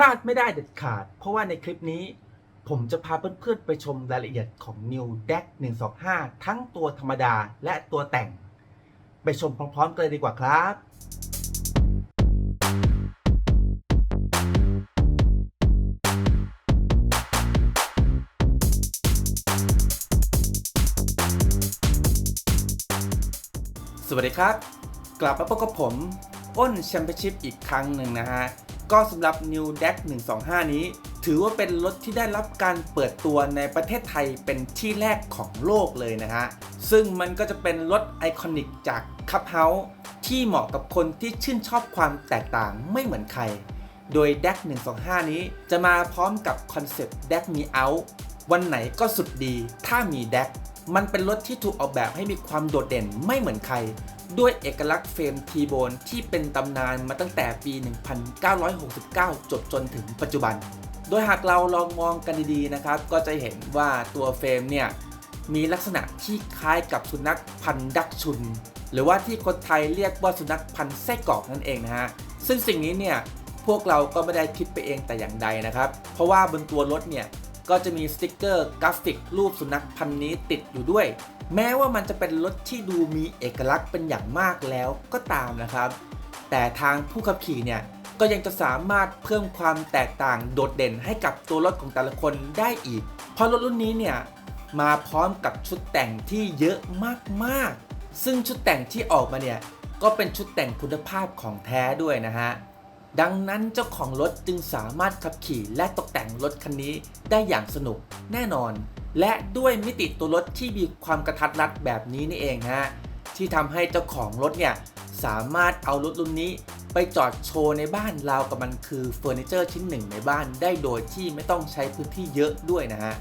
พลาดไม่ได้เด็ดขาด เพราะว่าในคลิปนี้ ผมจะพาเพื่อนๆไปชมรายละเอียดของ New Deck 125 ทั้งตัวธรรมดาและตัวแต่ง ไปชมพร้อมๆกันเลยดีกว่าครับสวัสดีครับ กลับมาพบกับผม อ้นแชมเปี้ยนชิพอีกครั้งหนึ่งนะฮะ ก็สำหรับ New Deck 125 นี้ ถือว่าเป็นรถที่ได้รับการเปิดตัวในประเทศไทยเป็นที่แรกของโลกเลยนะฮะ ซึ่งมันก็จะเป็นรถไอคอนิกจากคับเฮาส์ที่เหมาะกับคนที่ชื่นชอบความแตกต่างไม่เหมือนใคร โดย Deck 125 นี้จะมาพร้อมกับคอนเซปต์ Deck Me Out วันไหนก็สุดดีถ้ามี Deck มันเป็นรถที่ถูกออกแบบให้มีความโดดเด่นไม่เหมือนใคร ด้วยเอกลักษณ์เฟรมทีโบนที่เป็นตำนานมาตั้งแต่ปี 1969 จบจนถึงปัจจุบัน โดยหากเราลองมองกันดีๆนะครับ ก็จะเห็นว่าตัวเฟรมเนี่ยมีลักษณะที่คล้ายกับสุนัขพันธุ์ดักชุน หรือว่าที่คนไทยเรียกว่าสุนัขพันธุ์ไส้กรอกนั่นเองนะฮะ ซึ่งสิ่งนี้เนี่ยพวกเราก็ไม่ได้คิดไปเองแต่อย่างใดนะครับ เพราะว่าบนตัวรถเนี่ย ก็จะมีสติกเกอร์กราฟิกรูปสุนัขพันธุ์นี้ติดอยู่ด้วย แม้ว่ามันจะเป็นรถที่ดูมีเอกลักษณ์เป็นอย่างมากแล้วก็ตามนะครับ แต่ทางผู้ขับขี่เนี่ยก็ยังจะสามารถเพิ่มความแตกต่างโดดเด่นให้กับตัวรถของแต่ละคนได้อีก เพราะรถรุ่นนี้เนี่ยมาพร้อมกับชุดแต่งที่เยอะมากๆ ซึ่งชุดแต่งที่ออกมาเนี่ยก็เป็นชุดแต่งคุณภาพของแท้ด้วยนะฮะ ดังนั้นเจ้าของรถจึงสามารถขับขี่และตกแต่งรถคันนี้ได้อย่างสนุกแน่นอน และด้วยมิติตัวรถที่มีความกระทัดรัดแบบนี้นี่เองฮะที่ทำให้เจ้าของรถเนี่ยสามารถเอารถรุ่นนี้ ไปจอดโชว์ในบ้านราวกับมันคือเฟอร์นิเจอร์ชิ้นหนึ่งในบ้านได้โดยที่ไม่ต้องใช้พื้นที่เยอะด้วยนะฮะ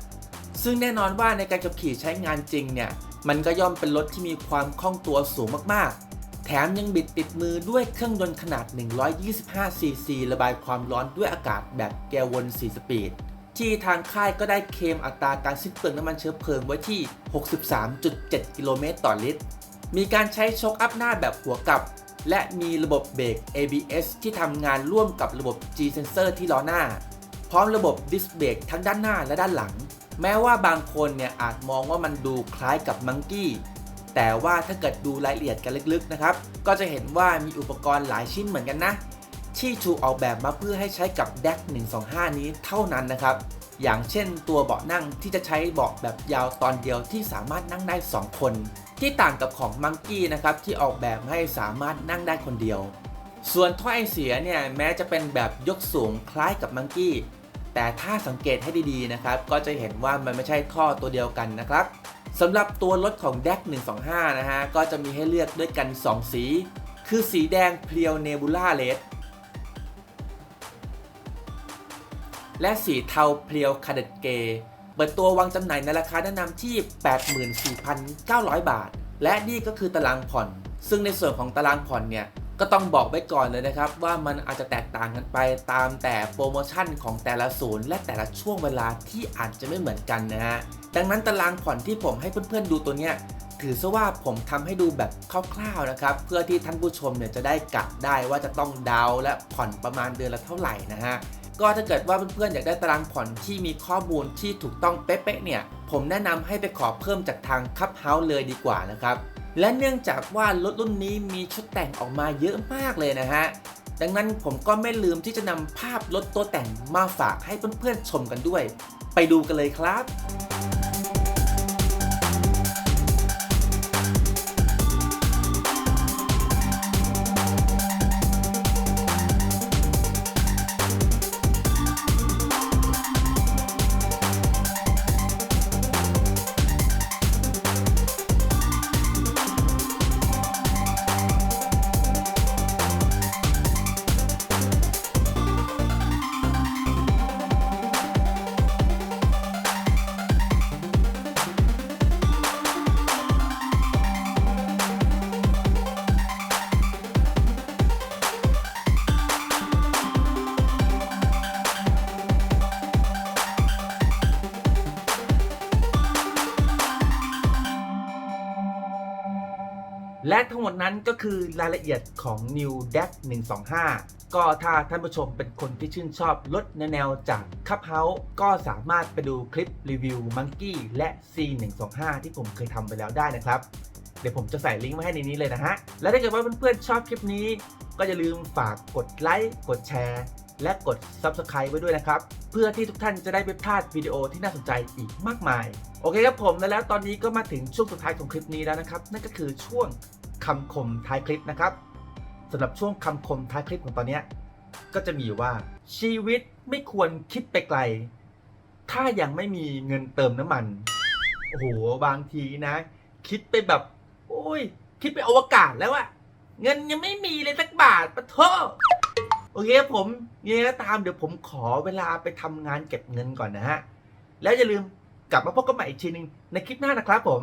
ซึ่งแน่นอนว่าในการขับขี่ใช้งานจริงเนี่ยมันก็ย่อมเป็นรถที่มีความคล่องตัวสูงมากๆ แถมยังบิดติดมือด้วยเครื่องยนต์ขนาด 125ซีซีระบายความร้อนด้วยอากาศแบบแกลวน 4 สปีด ที่ทางค่ายก็ได้เคมอัตราการสิ้นเปลืองน้ำมันเชื้อเพลิงไว้ที่ 63.7 กิโลเมตรต่อลิตร มีการใช้โชคอัพหน้าแบบหัวกลับ และมีระบบเบรก ABS ที่ทำงานร่วมกับระบบ G Sensor ที่ล้อหน้า พร้อมระบบดิสเบรกทั้งด้านหน้าและด้านหลัง แม้ว่าบางคนเนี่ยอาจมองว่ามันดูคล้ายกับมังกี้ แต่ว่าถ้าเกิดดูรายละเอียดกันลึกๆนะครับ ก็จะเห็นว่ามีอุปกรณ์หลายชิ้นเหมือนกันนะ ที่ถูกออกแบบมาเพื่อให้ใช้กับ DEC 125 นี้เท่านั้นนะครับ อย่างเช่นตัวเบาะนั่งที่จะใช้เบาะแบบยาวตอนเดียวที่สามารถนั่งได้ 2 คน ที่ต่างกับของมังกี้นะครับที่ออกแบบให้สามารถนั่งได้คนเดียว ส่วนท่อไอเสียเนี่ยแม้จะเป็นแบบยกสูงคล้ายกับมังกี้แต่ถ้าสังเกตให้ดีๆนะครับ ก็จะเห็นว่ามันไม่ใช่ท่อตัวเดียวกันนะครับ สำหรับตัวรถของ DEC 125 นะฮะ ก็จะมีให้เลือกด้วยกัน 2 สี คือสีแดงเพียวเนบูล่าเลดและสีเทาเพียวคาเดตเกเปิดตัววางจำหน่ายในราคาแนะนำที่ 84,900 บาท และนี่ก็คือตารางผ่อน ซึ่งในส่วนของตารางผ่อนเนี่ย ก็ต้องบอกไว้ก่อนเลยนะครับ ว่ามันอาจจะแตกต่างกันไปตามแต่โปรโมชั่นของแต่ละศูนย์และแต่ละช่วงเวลาที่อาจจะไม่เหมือนกันนะฮะดังนั้นตารางผ่อนที่ผมให้เพื่อนๆดูตัวเนี้ยถือซะว่าผมทำให้ดูแบบคร่าวๆนะครับ เพื่อที่ท่านผู้ชมเนี่ยจะได้กะได้ว่าจะต้องดาวน์และผ่อนประมาณเดือนละเท่าไหร่นะฮะก็ถ้าเกิดว่าเพื่อนๆอยากได้ตารางผ่อนที่มีข้อมูลที่ถูกต้องเป๊ะๆเนี่ย ผมแนะนำให้ไปขอเพิ่มจากทางคับเฮาส์เลยดีกว่านะครับ และเนื่องจากว่ารถรุ่นนี้มีชุดแต่งออกมาเยอะมากเลยนะฮะ ดังนั้นผมก็ไม่ลืมที่จะนำภาพรถตัวแต่งมาฝากให้เพื่อนๆชมกันด้วย ไปดูกันเลยครับ และทั้งหมดนั้นก็คือรายละเอียดของ New Deck 125 ก็ถ้าท่านผู้ชมเป็นคนที่ชื่นชอบรถแนวจากคับเฮาส์ก็สามารถไปดูคลิปรีวิวมังกี้และ C125 ที่ผมเคยทำไปแล้วได้นะครับ เดี๋ยวผมจะใส่ลิงก์ไว้ให้ในนี้เลยนะฮะ และถ้าเกิดว่าเพื่อนๆชอบคลิปนี้ ก็อย่าลืมฝากกดไลค์กดแชร์ และกด Subscribe ไว้ด้วยนะครับ เพื่อที่ทุกท่านจะได้ไม่พลาดวิดีโอที่น่าสนใจอีกมากมาย โอเคครับผมและแล้วตอนนี้ก็มาถึงช่วงสุดท้ายของคลิปนี้แล้วนะครับ นั่นก็คือช่วงคำคมท้ายคลิปนะครับสำหรับช่วงคำคมท้ายคลิปของตอนนี้ก็จะมีว่าชีวิตไม่ควรคิดไปไกล ถ้ายังไม่มีเงินเติมน้ำมัน โอ้โห บางทีนะ คิดไปแบบ โอ้ย คิดไปอวกาศแล้วอะเงินยังไม่มีเลยสักบาทปะโท โอเคครับผมยังไงก็ตามเดี๋ยวผมขอเวลาไปทำงานเก็บเงินก่อนนะฮะ แล้วอย่าลืมกลับมาพบกันใหม่อีกทีหนึงในคลิปหน้านะครับผม